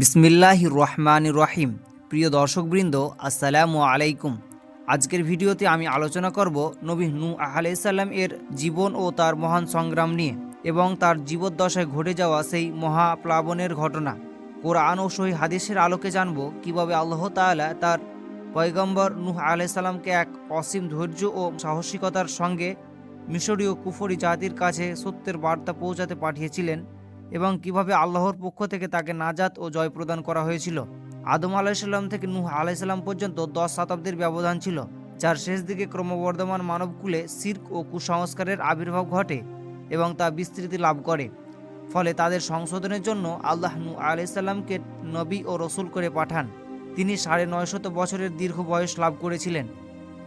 বিসমিল্লাহ রহমান রহিম। প্রিয় দর্শকবৃন্দ, আসসালামু আলাইকুম। আজকের ভিডিওতে আমি আলোচনা করব নবী নু আলাইসাল্লাম এর জীবন ও তার মহান সংগ্রাম নিয়ে এবং তার জীবদ্দশায় ঘটে যাওয়া সেই মহাপ্লাবনের ঘটনা। কোরআন ও সহি হাদিসের আলোকে জানব কীভাবে আল্লাহ তাআলা তার পয়গম্বর নূহ আলাইসাল্লামকে এক অসীম ধৈর্য ও সাহসিকতার সঙ্গে মিশরীয় কুফরি জাতির কাছে সত্যের বার্তা পৌঁছাতে পাঠিয়েছিলেন। এবং কীভাবে আল্লাহর পক্ষ থেকে তাকে নাজাত ও জয় প্রদান করা হয়েছিল। আদম আলাইসাল্লাম থেকে নূহ আলাইসাল্লাম পর্যন্ত দশ শতাব্দীর ব্যবধান ছিল, যার শেষ দিকে ক্রমবর্ধমান মানবকুলে সির্ক ও কুসংস্কারের আবির্ভাব ঘটে এবং তা বিস্তৃতি লাভ করে। ফলে তাদের সংশোধনের জন্য আল্লাহ নূ আলাইসাল্লামকে নবী ও রসুল করে পাঠান। তিনি সাড়ে নয়শত বছরের দীর্ঘ বয়স লাভ করেছিলেন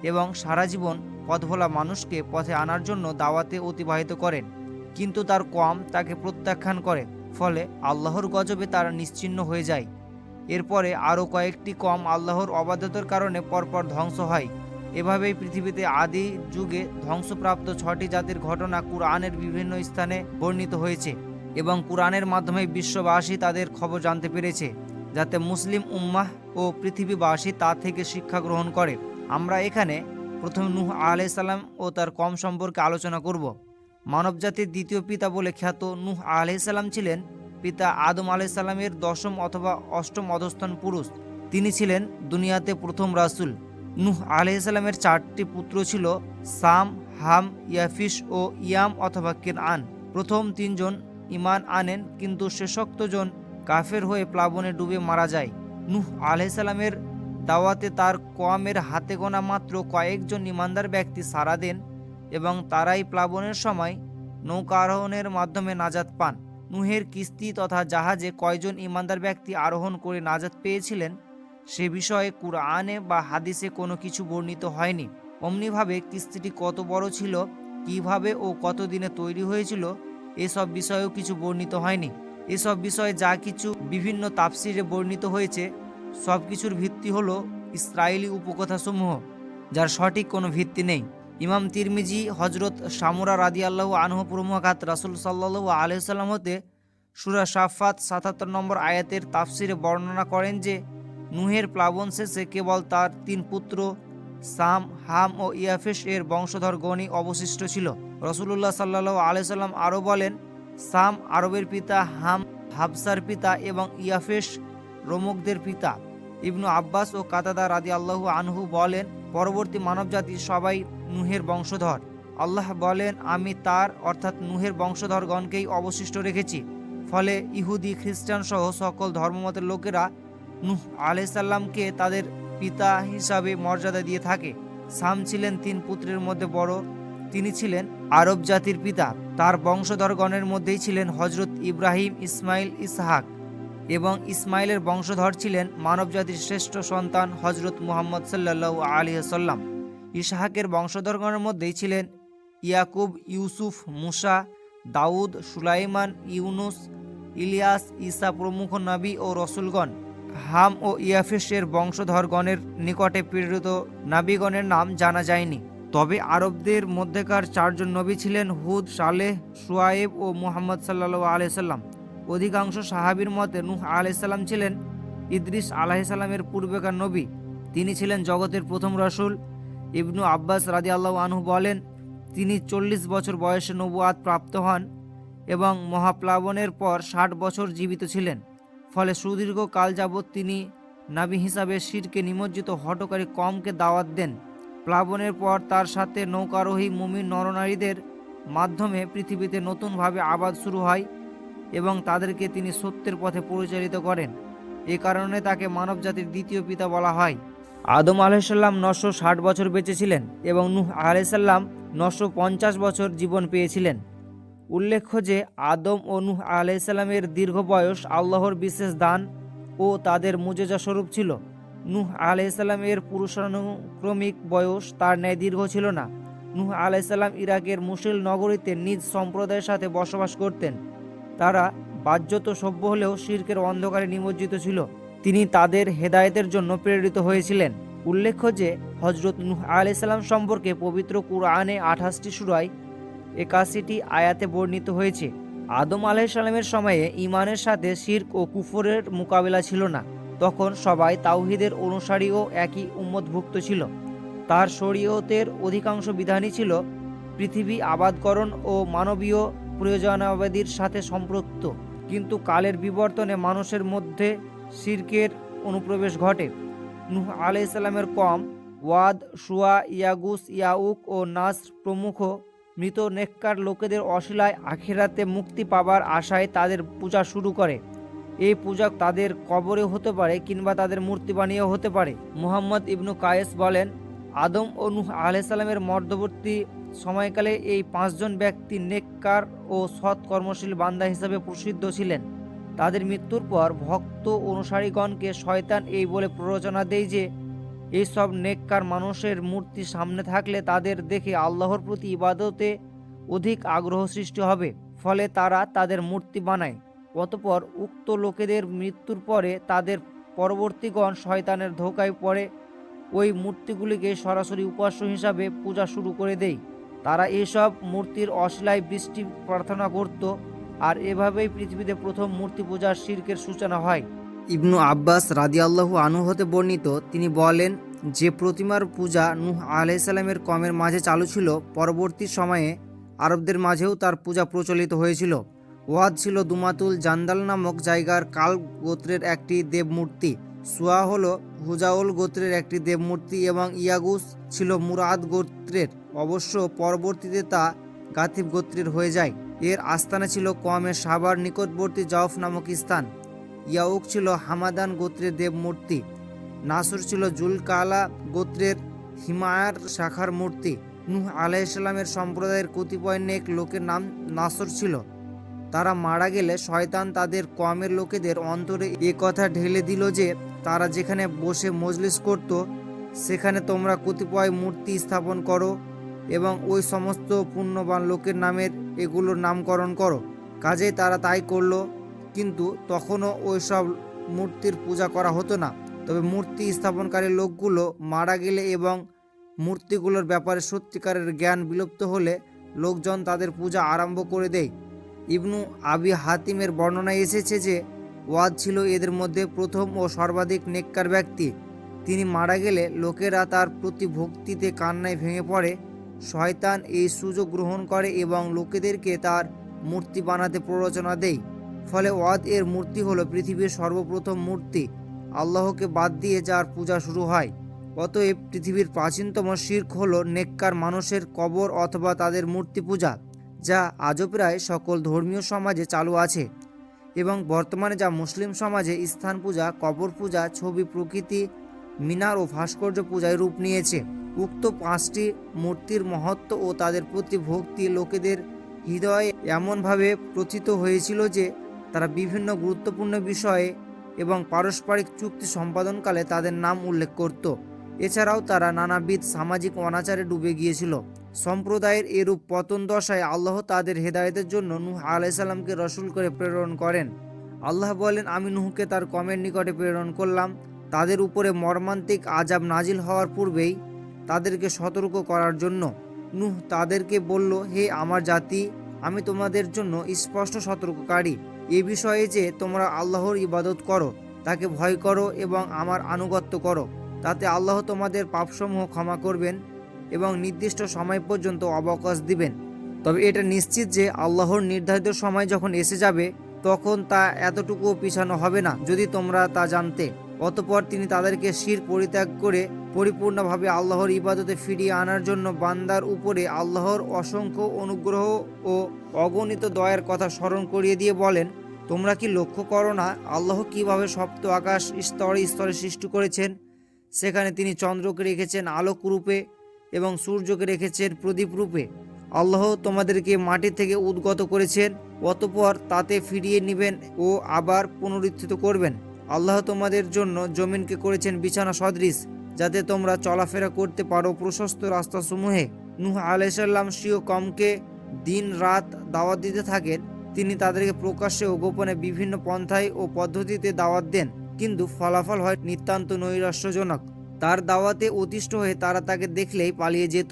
এবং সারা জীবন পথভোলা মানুষকে পথে আনার জন্য দাওয়াতে অতিবাহিত করেন। কিন্তু তার কম তাকে প্রত্যাখ্যান করে, ফলে আল্লাহর গজবে তারা নিশ্চিহ্ন হয়ে যায়। এরপরে আরও কয়েকটি কম আল্লাহর অবাধ্যতার কারণে পরপর ধ্বংস হয়। এভাবেই পৃথিবীতে আদি যুগে ধ্বংসপ্রাপ্ত ছটি জাতির ঘটনা কুরআনের বিভিন্ন স্থানে বর্ণিত হয়েছে এবং কুরআনের মাধ্যমে বিশ্ববাসী তাদের খবর জানতে পেরেছে, যাতে মুসলিম উম্মাহ ও পৃথিবীবাসী তা থেকে শিক্ষা গ্রহণ করে। আমরা এখানে প্রথম নূহ আলাইসাল্লাম ও তার কম সম্পর্কে আলোচনা করব। মানবজাতির দ্বিতীয় পিতা বলে খ্যাত নূহ আলাইসাল্লাম ছিলেন পিতা আদম আলাইসাল্লামের দশম অথবা অষ্টম অধস্থান পুরুষ। তিনি ছিলেন দুনিয়াতে প্রথম রাসূল। নূহ আলাইসাল্লামের চারটি পুত্র ছিল সাম, হাম, ইয়াফিস ও ইয়াম অথবা কেনআন। প্রথম তিনজন ইমান আনেন, কিন্তু শেষোক্তজন কাফের হয়ে প্লাবনে ডুবে মারা যায়। নূহ আলাইসাল্লামের দাওয়াতে তার কোয়ামের হাতে গোনা মাত্র কয়েকজন ইমানদার ব্যক্তি সারা দেন। এবং তারাই প্লাবনের সময় নৌকা আরোহণের মাধ্যমে নাজাত পান। নুহের কিস্তি তথা জাহাজে কয়জন ইমানদার ব্যক্তি আরোহণ করে নাজাত পেয়েছিলেন, সে বিষয়ে কুরআনে বা হাদিসে কোনো কিছু বর্ণিত হয়নি। অমনিভাবে কিস্তিটি কত বড় ছিল, কীভাবে ও কত দিনে তৈরি হয়েছিল, এসব বিষয়েও কিছু বর্ণিত হয়নি। এসব বিষয়ে যা কিছু বিভিন্ন তাফসিরে বর্ণিত হয়েছে সব কিছুর ভিত্তি হলো ইসরায়েলি উপকথাসমূহ, যার সঠিক কোনো ভিত্তি নেই। ইমাম তিরমিজি হজরত সামুরা রাদি আল্লাহ আনহু প্রমুখাত রাসুল সাল্লাহ আলহাম হতে সুরা সাফাত সাতাত্তর নম্বর আয়াতের তাফসিরে বর্ণনা করেন যে, নুহের প্লাবন শেষে কেবল তার তিন পুত্র সাম, হাম ও ইয়াফেস এর বংশধর গণই অবশিষ্ট ছিল। রসুল্লাহ সাল্লাহ আলাইসাল্লাম আরও বলেন, সাম আরবের পিতা, হাম হাবসার পিতা এবং ইয়াফেস রোমকদের পিতা। ইবনু আব্বাস ও কাতাদা রাদি আল্লাহু আনহু বলেন, পরবর্তী মানবজাতি সবাই নুহের বংশধর। আল্লাহ বলেন, আমি তার, অর্থাৎ নুহের বংশধরগণকেই অবশিষ্ট রেখেছি। ফলে ইহুদি, খ্রিস্টান সহ সকল ধর্মমতের লোকেরা নুহ আলাইসাল্লামকে তাদের পিতা হিসাবে মর্যাদা দিয়ে থাকে। সাম ছিলেন তিন পুত্রের মধ্যে বড়, তিনি ছিলেন আরব জাতির পিতা। তার বংশধরগণের মধ্যেই ছিলেন হজরত ইব্রাহিম ইসমাইল ইসহাক এবং ইসমাইলের বংশধর ছিলেন মানবজাতির শ্রেষ্ঠ সন্তান হজরত মুহাম্মদ সাল্লাহ আলী সাল্লাম ইসহাকের বংশধরগণের মধ্যেই ছিলেন। ইয়াকুব, ইউসুফ, মুসা, দাউদ, সুলাইমান, ইউনুস, ইলিয়াস, ঈসা প্রমুখ নবী ও রসুলগণ। হাম ও ইয়াফিসের বংশধরগণের নিকটে প্রেরিত নাবিগণের নাম জানা যায়নি। তবে আরবদের মধ্যেকার চারজন নবী ছিলেন হুদ, সালেহ, সুয়াইব ও মুহাম্মদ সাল্লাহ আলিয়াল্লাম অধিকাংশ সাহাবির মতে নুহ আলাইসাল্লাম ছিলেন ইদ্রিস আলাহিসাল্লামের পূর্বেকার নবী। তিনি ছিলেন জগতের প্রথম রসুল। ইবনু আব্বাস রাজি আল্লাহ আনহু বলেন, তিনি চল্লিশ বছর বয়সে নবুয়াত প্রাপ্ত হন এবং মহাপ্লাবনের পর ষাট বছর জীবিত ছিলেন। ফলে সুদীর্ঘ কাল যাবৎ তিনি নাবি হিসাবে শিরকে নিমজ্জিত হটকারী কমকে দাওয়াত দেন। প্লাবনের পর তার সাথে নৌকারোহী মুমিন নরনারীদের মাধ্যমে পৃথিবীতে নতুনভাবে আবাদ শুরু হয় এবং তাদেরকে তিনি সত্যের পথে পরিচালিত করেন। এ কারণে তাকে মানবজাতির দ্বিতীয় পিতা বলা হয়। আদম আলাইসাল্লাম নশো ষাট বছর বেঁচেছিলেন এবং নুহ আলাইসাল্লাম নশো পঞ্চাশ বছর জীবন পেয়েছিলেন। উল্লেখ্য যে আদম ও নুহ আলাইসাল্লামের দীর্ঘ বয়স আল্লাহর বিশেষ দান ও তাদের মুজেজা স্বরূপ ছিল। নুহ আলাইসাল্লামের পুরুষানুক্রমিক বয়স তার ন্যায় দীর্ঘ ছিল না। নুহ আলাইসাল্লাম ইরাকের মুসিল নগরীতে নিজ সম্প্রদায়ের সাথে বসবাস করতেন। তারা বাহ্যত সভ্য হলেও শির্কের অন্ধকারে নিমজ্জিত ছিল। তিনি তাদের হেদায়েতের জন্য প্রেরিত হয়েছিলেন। উল্লেখ্য যে হজরত নুহ আলাইসাল্লাম সম্পর্কে পবিত্র কুরআনে আঠাশটি সুরায় একাশিটি আয়াতে বর্ণিত হয়েছে। আদম আলাইসাল্লামের সময়ে ইমানের সাথে শির্ক ও কুফরের মোকাবেলা ছিল না। তখন সবাই তাওহিদের অনুসারী ও একই উম্মতভুক্ত ছিল। তার শরীয়তের অধিকাংশ বিধানই ছিল পৃথিবী আবাদকরণ ও মানবীয় প্রয়োজনাবাদীর সাথে সম্পৃক্ত। কিন্তু কালের বিবর্তনে মানুষের মধ্যে শির্কের অনুপ্রবেশ ঘটে। নুহ আলাইসাল্লামের কম ওয়াদ সুয়া ইয়াগুস, ইয়াউক ও নাস প্রমুখ মৃত নেককার লোকেদের অশিলায় আখেরাতে মুক্তি পাবার আশায় তাদের পূজা শুরু করে। এই পূজা তাদের কবরে হতে পারে কিংবা তাদের মূর্তি বানিয়েও হতে পারে। মুহাম্মদ ইবনু কায়েস বলেন, আদম ও নুহ আলাইসাল্লামের মধ্যবর্তী সময়কালে এই পাঁচজন ব্যক্তি নেককার ও সৎ কর্মশীল বান্দা হিসাবে প্রসিদ্ধ ছিলেন। তাদের মৃত্যুর পর ভক্ত অনুসারীগণকে শয়তান এই বলে প্ররোচনা দেয় যে এইসব নেককার মানুষের মূর্তি সামনে থাকলে তাদের দেখে আল্লাহর প্রতি ইবাদতে অধিক আগ্রহ সৃষ্টি হবে। ফলে তারা তাদের মূর্তি বানায়। অতপর উক্ত লোকেদের মৃত্যুর পরে তাদের পরবর্তীগণ শয়তানের ধোকায় পড়ে। ওই মূর্তিগুলিকে সরাসরি উপাস্য হিসাবে পূজা শুরু করে দেয়। তারা এইসব মূর্তির অশিলায় বৃষ্টি প্রার্থনা করত। আর এভাবেই পৃথিবীতে প্রথম মূর্তি পূজার শির্কের সূচনা হয়। ইবনু আব্বাস রাদিয়াল্লাহু আনু হতে বর্ণিত, তিনি বলেন, যে প্রতিমার পূজা নূহ আলাইসাল্লামের কমের মাঝে চালু ছিল, পরবর্তী সময়ে আরবদের মাঝেও তার পূজা প্রচলিত হয়েছিল। ওয়াদ ছিল দুমাতুল জান্দাল নামক জায়গার কাল গোত্রের একটি দেবমূর্তি। সুয়া হল হুজাউল গোত্রের একটি দেবমূর্তি এবং ইয়াগুস ছিল মুরাদ গোত্রের। অবশ্য পরবর্তীতে তা গাথিব গোত্রের হয়ে যায়। এর আস্তানা ছিল কমের সাবার নিকটবর্তী জাওফ নামক স্থান। ইয়াউক ছিল হামাদান গোত্রের দেবমূর্তি। নাসুর ছিল জুলকালা গোত্রের হিমায়ার শাখার মূর্তি। নূহ আলাইসাল্লামের সম্প্রদায়ের কতিপয় নেক লোকের নাম নাসর ছিল। তারা মারা গেলে শয়তান তাদের কমের লোকেদের অন্তরে এ কথা ঢেলে দিল যে, তারা যেখানে বসে মজলিস করত, সেখানে তোমরা কতিপয় মূর্তি স্থাপন করো এবং ওই সমস্ত পুণ্যবান লোকের নামের এগুলোর নামকরণ করো। কাজেই তারা তাই করল, কিন্তু তখনও ওই সব মূর্তির পূজা করা হতো না। তবে মূর্তি স্থাপনকারী লোকগুলো মারা গেলে এবং মূর্তিগুলোর ব্যাপারে সত্যিকারের জ্ঞান বিলুপ্ত হলে লোকজন তাদের পূজা আরম্ভ করে দেয়। ইবনু আবি হাতিমের বর্ণনায় এসেছে যে ওয়াদ ছিল এদের মধ্যে প্রথম ও সর্বাধিক নেককার ব্যক্তি। তিনি মারা গেলে লোকেরা তার প্রতি ভক্তিতে কান্নায় ভেঙে পড়ে শয়তান এই সুযোগ গ্রহণ করে এবং লোকেদেরকে তার মূর্তি বানাতে প্ররোচনা দেয়। ফলে ওয়াদ এর মূর্তি হলো পৃথিবীর সর্বপ্রথম মূর্তি আল্লাহকে বাদ দিয়ে যার পূজা শুরু হয়। অতএব পৃথিবীর প্রাচীনতম শির্ক হলো নেককার মানুষের কবর অথবা তাদের মূর্তি পূজা, যা আজও প্রায় সকল ধর্মীয় সমাজে চালু আছে এবং বর্তমানে যা মুসলিম সমাজে স্থান পূজা, কবর পূজা, ছবি প্রকৃতি মিনার ও ভাস্কর্য পূজায় রূপ নিয়েছে। উক্ত পাঁচটি মূর্তির মহত্ব ও তাদের প্রতি ভক্তি লোকেদের হৃদয়ে এমনভাবে প্রথিত হয়েছিল যে, তারা বিভিন্ন গুরুত্বপূর্ণ বিষয়ে এবং পারস্পরিক চুক্তি সম্পাদনকালে তাদের নাম উল্লেখ করত। এছাড়াও তারা নানাবিধ সামাজিক অনাচারে ডুবে গিয়েছিল। সম্প্রদায়ের এরূপ পতন দশায় আল্লাহ তাদের হেদায়েতের জন্য নূহ আলাইসাল্লামকে রসুল করে প্রেরণ করেন। আল্লাহ বলেন, আমি নুহকে তার কমের নিকটে প্রেরণ করলাম। তাদের উপরে মর্মান্তিক আজাব নাজিল হওয়ার পূর্বেই তাদেরকে সতর্ক করার জন্য। নুহ তাদেরকে বলল, হে আমার জাতি, আমি তোমাদের জন্য স্পষ্ট সতর্ককারী। এ বিষয়ে যে তোমরা আল্লাহর ইবাদত করো, তাকে ভয় করো এবং আমার আনুগত্য করো। তাতে আল্লাহ তোমাদের পাপসমূহ ক্ষমা করবেন এবং নির্দিষ্ট সময় পর্যন্ত অবকাশ দিবেন। তবে এটা নিশ্চিত যে আল্লাহর নির্ধারিত সময় যখন এসে যাবে, তখন তা এতটুকুও পিছানো হবে না, যদি তোমরা তা জানতে। অতপর তিনি তাদেরকে শির পরিত্যাগ করে পরিপূর্ণভাবে আল্লাহর ইবাদতে ফিরিয়ে আনার জন্য বান্দার উপরে আল্লাহর অসংখ্য অনুগ্রহ ও অগণিত দয়ার কথা স্মরণ করিয়ে দিয়ে বলেন, তোমরা কি লক্ষ্য করো না আল্লাহ কীভাবে সপ্ত আকাশ স্তরে স্তরে সৃষ্টি করেছেন? সেখানে তিনি চন্দ্রকে রেখেছেন আলোক রূপে এবং সূর্যকে রেখেছেন প্রদীপ রূপে। আল্লাহ তোমাদেরকে মাটি থেকে উদ্গত করেছেন, অতপর তাতে ফিরিয়ে নেবেন ও আবার পুনরুত্থিত করবেন। আল্লাহ তোমাদের জন্য জমিনকে করেছেন বিছানা সদৃশ, যাতে তোমরা চলাফেরা করতে পারো প্রশস্ত রাস্তাসমূহে। নুহ আলাইসাল্লাম স্বীয় কমকে দিন রাত দাওয়াত দিতে থাকেন। তিনি তাদেরকে প্রকাশ্যে ও গোপনে বিভিন্ন পন্থায় ও পদ্ধতিতে দাওয়াত দেন, কিন্তু ফলাফল হয় নিতান্ত নৈরাশ্যজনক। তার দাওয়াতে অতিষ্ঠ হয়ে তারা তাকে দেখলেই পালিয়ে যেত।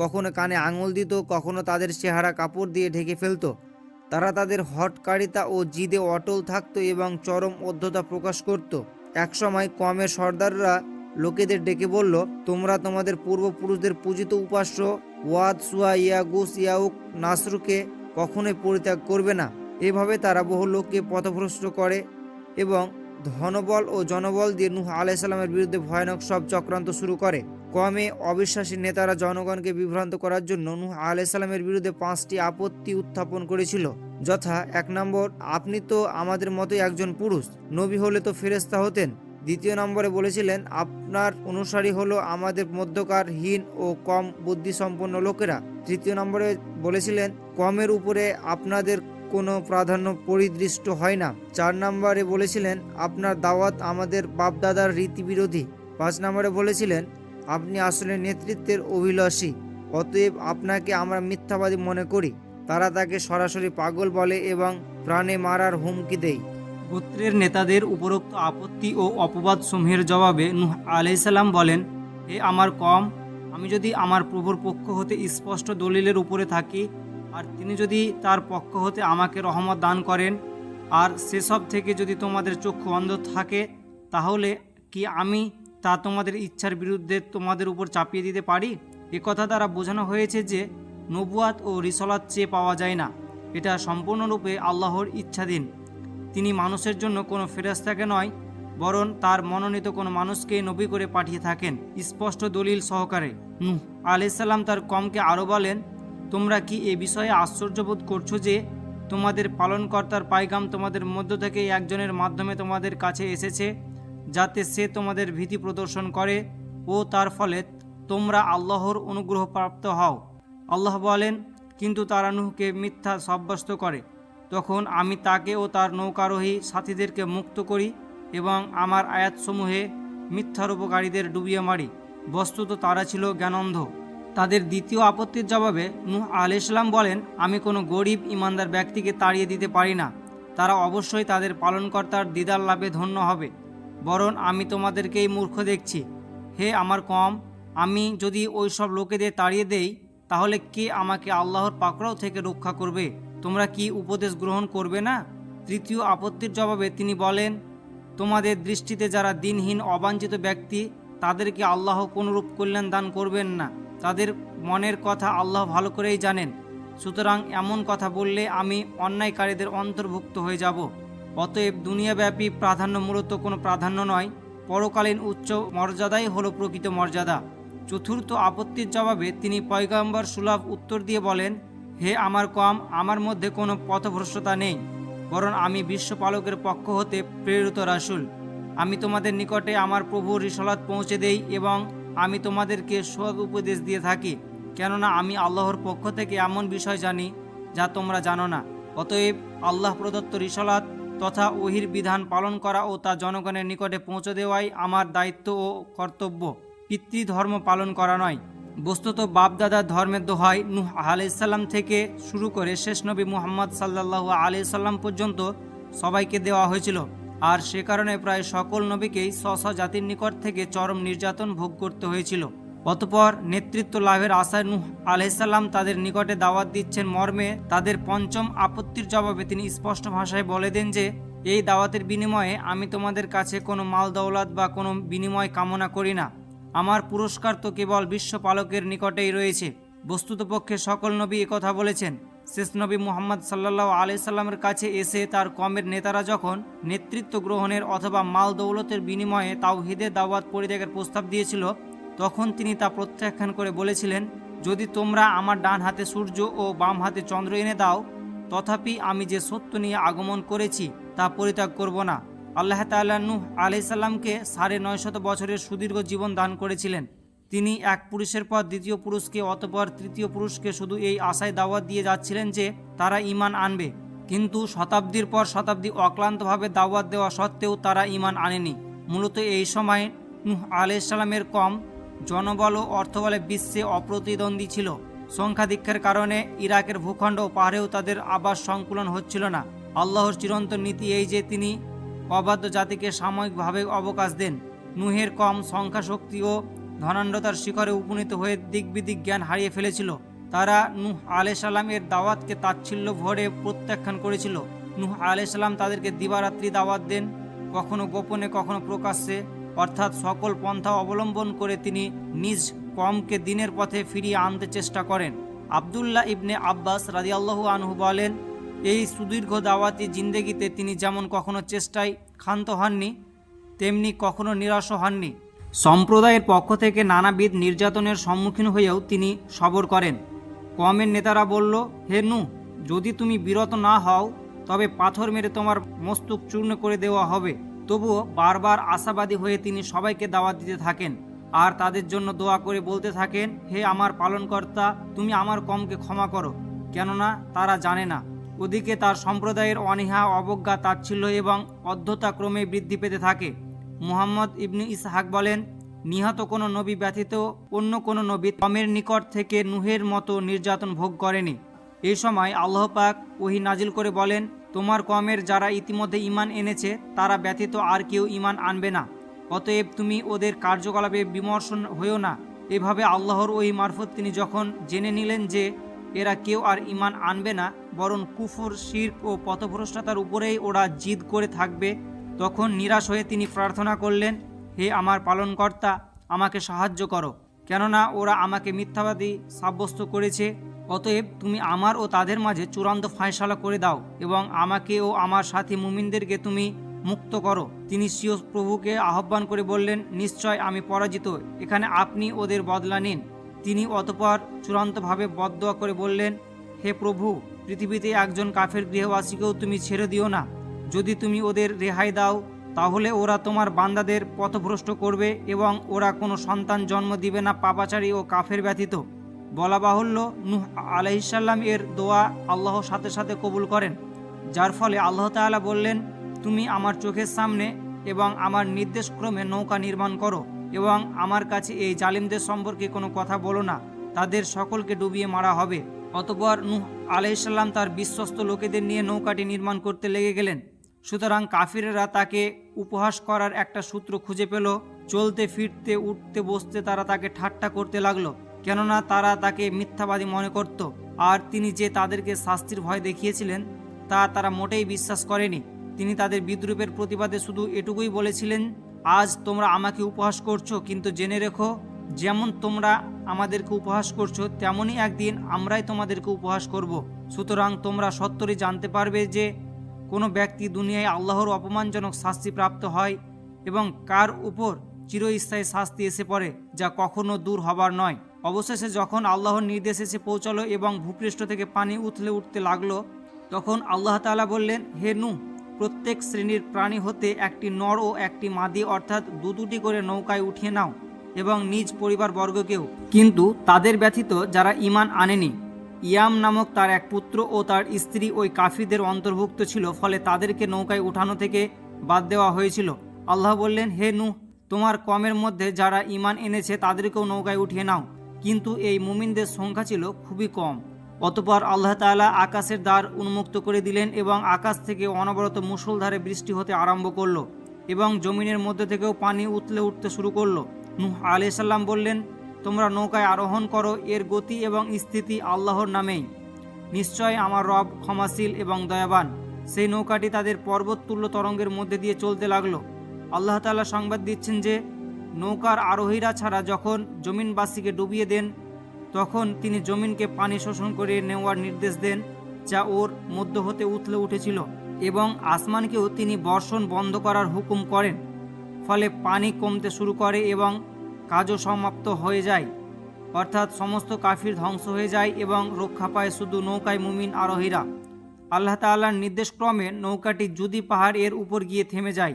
কখনো কানে আঙুল দিত, কখনো তাদের চেহারা কাপড় দিয়ে ঢেকে ফেলতো। তারা তাদের হটকারিতা ও জিদে অটল থাকত এবং চরম অধ্যতা প্রকাশ করত। একসময় কমের সর্দাররা লোকেদের ডেকে বলল, তোমরা তোমাদের পূর্বপুরুষদের পূজিত উপাস্য ওয়াদ সুয়া ইয়াগুস ইয়াউক নাসরুকে কখনোই পরিত্যাগ করবে না। এভাবে তারা বহু লোককে পথভ্রষ্ট করে এবং ধনবল ও জনবল দিয়ে নূহ আলাইসাল্লামের বিরুদ্ধে ভয়ানক সব চক্রান্ত শুরু করে। কমে অবিশ্বাসী নেতারা জনগণকে বিভ্রান্ত করার জন্য নূহ আলাইসাল্লামের বিরুদ্ধে পাঁচটি আপত্তি উত্থাপন করেছিল। যথা এক নম্বর, আপনি তো আমাদের মতোই একজন পুরুষ, নবী হলে তো ফেরেস্তা হতেন। দ্বিতীয় নম্বরে বলেছিলেন, আপনার অনুসারী হলো আমাদের মধ্যকার হীন ও কম বুদ্ধিসম্পন্ন লোকেরা। তৃতীয় নম্বরে বলেছিলেন, কমের উপরে আপনাদের কোনো প্রাধান্য পরিদৃষ্ট হয় না। চার নম্বরে বলেছিলেন, আপনার দাওয়াত আমাদের বাপদাদার রীতিবিরোধী। পাঁচ নম্বরে বলেছিলেন আপনি আসলে নেতৃত্বের অভিলাষী, অতএব আপনাকে আমরা মিথ্যাবাদী মনে করি। তারা তাকে সরাসরি পাগল বলে এবং প্রাণে মারার হুমকি দেয়। গোত্রের নেতাদের উপরোক্ত আপত্তি ও অপবাদ সমূহের জবাবে নূহ আলাইসাল্লাম বলেন, হে আমার কম, আমি যদি আমার প্রভুর পক্ষ হতে স্পষ্ট দলিলের উপরে থাকি, আর তিনি যদি তার পক্ষ হতে আমাকে রহমত দান করেন, আর সেসব থেকে যদি তোমাদের চক্ষু অন্ধ থাকে, তাহলে কি আমি তা তোমাদের ইচ্ছার বিরুদ্ধে তোমাদের উপর চাপিয়ে দিতে পারি? কথা দ্বারা বোঝানো হয়েছে যে, নবুয়াত ও রিসলাত চেয়ে পাওয়া যায় না। এটা সম্পূর্ণরূপে আল্লাহর ইচ্ছাধীন। তিনি মানুষের জন্য কোনো ফেরাস্তাকে নয়, বরং তার মনোনীত কোনো মানুষকে নবী করে পাঠিয়ে থাকেন। স্পষ্ট দলিল সহকারে, নূহ আলাইসাল্লাম তার কমকে আরও বলেন, তোমরা কি এ বিষয়ে আশ্চর্যবোধ করছ যে, তোমাদের পালনকর্তার পাইগাম তোমাদের মধ্য থেকে একজনের মাধ্যমে তোমাদের কাছে এসেছে? যাতে সে তোমাদের ভীতি প্রদর্শন করে ও তার ফলে তোমরা আল্লাহর অনুগ্রহ প্রাপ্ত হও। আল্লাহ বলেন, কিন্তু তারা নুহকে মিথ্যা সাব্যস্ত করে। তখন আমি তাকে ও তার নৌকারোহী সাথীদেরকে মুক্ত করি এবং আমার আয়াতসমূহে মিথ্যারূপকারীদের ডুবিয়ে মারি। বস্তুত তারা ছিল জ্ঞানন্ধ। তাদের দ্বিতীয় আপত্তির জবাবে নুহ আল ইসলাম বলেন, আমি কোনো গরিব, ইমানদার ব্যক্তিকে তাড়িয়ে দিতে পারি না। তারা অবশ্যই তাদের পালনকর্তার দিদার লাভে ধন্য হবে। বরং আমি তোমাদেরকেই মূর্খ দেখছি। হে আমার কম, আমি যদি ওই সব লোকেদের তাড়িয়ে দেই, তাহলে কে আমাকে আল্লাহর পাকড়াও থেকে রক্ষা করবে? তোমরা কি উপদেশ গ্রহণ করবে না? তৃতীয় আপত্তির জবাবে তিনি বলেন, তোমাদের দৃষ্টিতে যারা দিনহীন অবাঞ্ছিত ব্যক্তি, তাদেরকে আল্লাহ কোনরূপ কল্যাণ দান করবেন না। তাদের মনের কথা আল্লাহ ভালো করেই জানেন। সুতরাং এমন কথা বললে আমি অন্যায়কারীদের অন্তর্ভুক্ত হয়ে যাব। অতএব দুনিয়াব্যাপী প্রাধান্য মূলত কোনো প্রাধান্য নয়। পরকালীন উচ্চ মর্যাদাই হলো প্রকৃত মর্যাদা। চতুর্থ আপত্তির জবাবে তিনি পয়গম্বর সুলভ উত্তর দিয়ে বলেন, হে আমার কম, আমার মধ্যে কোনো পথভ্রষ্টতা নেই, বরং আমি বিশ্বপালকের পক্ষ হতে প্রেরিত রাসুল। আমি তোমাদের নিকটে আমার প্রভুর রিসলাত পৌঁছে দেই এবং আমি তোমাদেরকে সৎ উপদেশ দিয়ে থাকি, কেননা আমি আল্লাহর পক্ষ থেকে এমন বিষয় জানি যা তোমরা জানো না। অতএব আল্লাহ প্রদত্ত রিসলাত তথা ওহির বিধান পালন করা ও তা জনগণের নিকটে পৌঁছে দেওয়াই আমার দায়িত্ব ও কর্তব্য। পিতৃধর্ম পালন করা নয়। বস্তুত বাপদাদার ধর্মের দোহাই নূহ আলাইসাল্লাম থেকে শুরু করে শেষ নবী মুহাম্মদ সাল্লাহ আলাইসাল্লাম পর্যন্ত সবাইকে দেওয়া হয়েছিল। আর সে কারণে প্রায় সকল নবীকেই স্ব স্ব জাতির নিকট থেকে চরম নির্যাতন ভোগ করতে হয়েছিল। অতপর নেতৃত্ব লাভের আশায় নূহ আলাইসাল্লাম তাদের নিকটে দাওয়াত দিচ্ছেন মর্মে। তাদের পঞ্চম আপত্তির জবাবে তিনি স্পষ্ট ভাষায় বলে দেন যে, এই দাওয়াতের বিনিময়ে আমি তোমাদের কাছে কোনো মাল দৌলত বা কোনো বিনিময় কামনা করি না। আমার পুরস্কার তো কেবল বিশ্বপালকের নিকটেই রয়েছে। বস্তুতপক্ষে সকল নবী কথা বলেছেন। শেষ নবী মুহাম্মদ সাল্লাহ আলি সাল্লামের কাছে এসে তার কমের নেতারা যখন নেতৃত্ব গ্রহণের অথবা মাল দৌলতের বিনিময়ে তাওহিদের দাওয়াত পরিত্যাগের প্রস্তাব দিয়েছিল তখন তিনি তা প্রত্যাখ্যান করে বলেছিলেন, যদি তোমরা আমার ডান হাতে সূর্য ও বাম হাতে চন্দ্র এনে দাও, তথাপি আমি যে সত্য নিয়ে আগমন করেছি তা পরিত্যাগ করব না। আল্লাহ তাল্লাহ নূহ আলাইসাল্লামকে সাড়ে নয়শত বছরের সুদীর্ঘ জীবন দান করেছিলেন। তিনি এক পুরুষের পর দ্বিতীয় পুরুষকে, অতপর তৃতীয় পুরুষকে শুধু এই আশায় দাওয়াত দিয়ে যাচ্ছিলেন যে তারা ইমান আনবে। কিন্তু শতাব্দীর পর শতাব্দী অক্লান্তভাবে দাওয়াত দেওয়া সত্ত্বেও তারা ইমান আনেনি। মূলত এই সময় নূহ আলাইসাল্লামের কম জনবল ও অর্থবলে বিশ্বে অপ্রতিদ্বন্দ্বী ছিল। সংখ্যাধিক্ষের কারণে ইরাকের ভূখণ্ড ও পাহাড়েও তাদের আবাস সংকুলন হচ্ছিল না। আল্লাহর চিরন্তন নীতি এই যে তিনি অবাধ্য জাতিকে সাময়িকভাবে অবকাশ দেন। নুহের কম সংখ্যা শক্তি ও ধনান্ডতার শিখরে উপনীত হয়ে দিকবিদিক জ্ঞান হারিয়ে ফেলেছিল। তারা নুহ আলাইসাল্লামের দাওয়াতকে তাচ্ছিল্য ভরে প্রত্যাখ্যান করেছিল। নুহ আলে সালাম তাদেরকে দিবারাত্রি দাওয়াত দেন, কখনো গোপনে, কখনো প্রকাশ্যে। অর্থাৎ সকল পন্থা অবলম্বন করে তিনি নিজ কমকে দিনের পথে ফিরিয়ে আনতে চেষ্টা করেন। আবদুল্লাহ ইবনে আব্বাস রাদিয়াল্লাহু আনহু বলেন, এই সুদীর্ঘ দাওয়াতি জিন্দেগিতে তিনি যেমন কখনো চেষ্টায় ক্ষান্ত হননি, তেমনি কখনো নিরাশ হননি। সম্প্রদায়ের পক্ষ থেকে নানাবিধ নির্যাতনের সম্মুখীন হয়েও তিনি সবর করেন। কমের নেতারা বলল, হে নু যদি তুমি বিরত না হও, তবে পাথর মেরে তোমার মস্তক চূর্ণ করে দেওয়া হবে। তবুও বারবার আশাবাদী হয়ে তিনি সবাইকে দাওয়াত দিতে থাকেন। আর তাদের জন্য দোয়া করে বলতে থাকেন, হে আমার পালনকর্তা, তুমি আমার কমকে ক্ষমা করো। কেননা তারা জানে না। ওদিকে তার সম্প্রদায়ের অনীহা, অবজ্ঞা, তাচ্ছিল্য এবং অধ্যতা ক্রমে বৃদ্ধি পেতে থাকে। মুহাম্মদ ইবনু ইসহাক বলেন, নিহত কোনো নবী ব্যতীত অন্য কোনো নবী কমের নিকট থেকে নুহের মতো নির্যাতন ভোগ করেনি। এই সময় আল্লাহ পাক ওহি নাজিল করে বলেন তোমার কমের যারা ইতিমধ্যে ইমান এনেছে, তারা ব্যতীত আর কেউ ইমান আনবে না। অতএব তুমি ওদের কার্যকলাপে বিমর্ষণ হয়েও না। এভাবে আল্লাহর ওই মারফত তিনি যখন জেনে নিলেন যে এরা কেউ আর ইমান আনবে না, বরং কুফর, শির্ক ও পথভ্রষ্টতার উপরেই ওরা জিদ করে থাকবে, তখন নিরাশ হয়ে তিনি প্রার্থনা করলেন, হে আমার পালনকর্তা, আমাকে সাহায্য করো। কেননা ওরা আমাকে মিথ্যাবাদী সাব্যস্ত করেছে অতএব তুমি আমার ও তাদের মাঝে চূড়ান্ত ফায়সালা করে দাও এবং আমাকে ও আমার সাথী মুমিনদেরকে তুমি মুক্ত করো। তিনি সিও প্রভুকে আহ্বান করে বললেন, নিশ্চয় আমি পরাজিত। এখানে আপনি ওদের বদলা নিন। তিনি অতপর চূড়ান্তভাবে বদদোয়া করে বললেন, হে প্রভু, পৃথিবীতে একজন কাফের গৃহবাসীকেও তুমি ছেড়ে দিও না। যদি তুমি ওদের রেহাই দাও, তাহলে ওরা তোমার বান্দাদের পথভ্রষ্ট করবে এবং ওরা কোনো সন্তান জন্ম দিবে না, পাপাচারী ও কাফের ব্যতীত। বলা বাহুল্য নুহ আলাইসাল্লাম এর দোয়া আল্লাহর সাথে সাথে কবুল করেন, যার ফলে আল্লাহ তাআলা বললেন, তুমি আমার চোখের সামনে এবং আমার নির্দেশক্রমে নৌকা নির্মাণ করো এবং আমার কাছে এই জালিমদের সম্পর্কে কোনো কথা বলো না, তাদের সকলকে ডুবিয়ে মারা হবে। অতপর নুহ আলাইসাল্লাম তার বিশ্বস্ত লোকেদের নিয়ে নৌকাটি নির্মাণ করতে লেগে গেলেন। সুতরাং কাফিরেরা তাকে উপহাস করার একটা সূত্র খুঁজে পেল। চলতে, ফিরতে, উঠতে, বসতে তারা তাকে ঠাট্টা করতে লাগল। কেননা তারা তাকে মিথ্যাবাদী মনে করত, আর তিনি যে তাদেরকে শাস্তির ভয় দেখিয়েছিলেন, তা তারা মোটেই বিশ্বাস করেনি তিনি তাদের বিদ্রুপের প্রতিবাদে শুধু এটুকুই বলেছিলেন, আজ তোমরা আমাকে উপহাস করছ, কিন্তু জেনে রেখো, যেমন তোমরা আমাদেরকে উপহাস করছ, তেমনই একদিন আমরাই তোমাদেরকে উপহাস করব। সুতরাং তোমরা সত্তরই জানতে পারবে যে কোনো ব্যক্তি দুনিয়ায় আল্লাহর অপমানজনক শাস্তি প্রাপ্ত হয় এবং কার উপর চিরস্থায়ী শাস্তি এসে পড়ে, যা কখনো দূর হবার নয়। অবশেষে যখন আল্লাহর নির্দেশ এসে পৌঁছালো এবং ভূপৃষ্ঠ থেকে পানি উথলে উঠতে লাগল, তখন আল্লাহ তাআলা বললেন, হে নু প্রত্যেক শ্রেণির প্রাণী হতে একটি নর ও একটি মাদি, অর্থাৎ দু দুটি করে নৌকায় উঠিয়ে নাও এবং নিজ পরিবার বর্গকেও কিন্তু তাদের ব্যথিত যারা ইমান আনেনি, ইয়াম নামক তার এক পুত্র ও তার স্ত্রী ওই কাফিদের অন্তর্ভুক্ত ছিল, ফলে তাদেরকে নৌকায় উঠানো থেকে বাদ দেওয়া হয়েছিল। আল্লাহ বললেন, হে নূহ তোমার কমের মধ্যে যারা ইমান এনেছে তাদেরকেও নৌকায় উঠিয়ে নাও। কিন্তু এই মুমিনদের সংখ্যা ছিল খুবই কম। অতপর আল্লাহ তাআলা আকাশের দ্বার উন্মুক্ত করে দিলেন এবং আকাশ থেকে অনবরত মুষলধারে বৃষ্টি হতে আরম্ভ করল এবং জমিনের মধ্যে থেকেও পানি উতলে উঠতে শুরু করল। নূহ আলাইহিস সালাম বললেন, তোমরা নৌকায় আরোহণ করো, এর গতি এবং স্থিতি আল্লাহর নামেই। নিশ্চয় আমার রব ক্ষমাশীল এবং দয়াবান। সেই নৌকাটি তাদের পর্বততুল্য তরঙ্গের মধ্যে দিয়ে চলতে লাগল। আল্লাহ তাআলা সংবাদ দিচ্ছেন যে, নৌকার আরোহীরা ছাড়া যখন জমিনবাসীকে ডুবিয়ে দেন, তখন তিনি জমিনকে পানি শোষণ করে নেওয়ার নির্দেশ দেন যা ওর মধ্য হতে উথলে উঠেছিল এবং আসমানকেও তিনি বর্ষণ বন্ধ করার হুকুম করেন। ফলে পানি কমতে শুরু করে এবং কাজও সমাপ্ত হয়ে যায়। অর্থাৎ সমস্ত কাফির ধ্বংস হয়ে যায় এবং রক্ষা পায় শুধু নৌকায় মুমিন আরোহীরা। আল্লাহ তাআলার নির্দেশক্রমে নৌকাটি জুদি পাহাড় এর উপর গিয়ে থেমে যায়।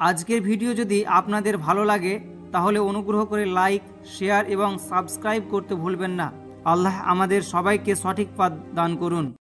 আজকের ভিডিও যদি আপনাদের ভালো লাগে, তাহলে অনুগ্রহ করে লাইক, শেয়ার এবং সাবস্ক্রাইব করতে ভুলবেন না। আল্লাহ আমাদের সবাইকে সঠিক পথ দান করুন।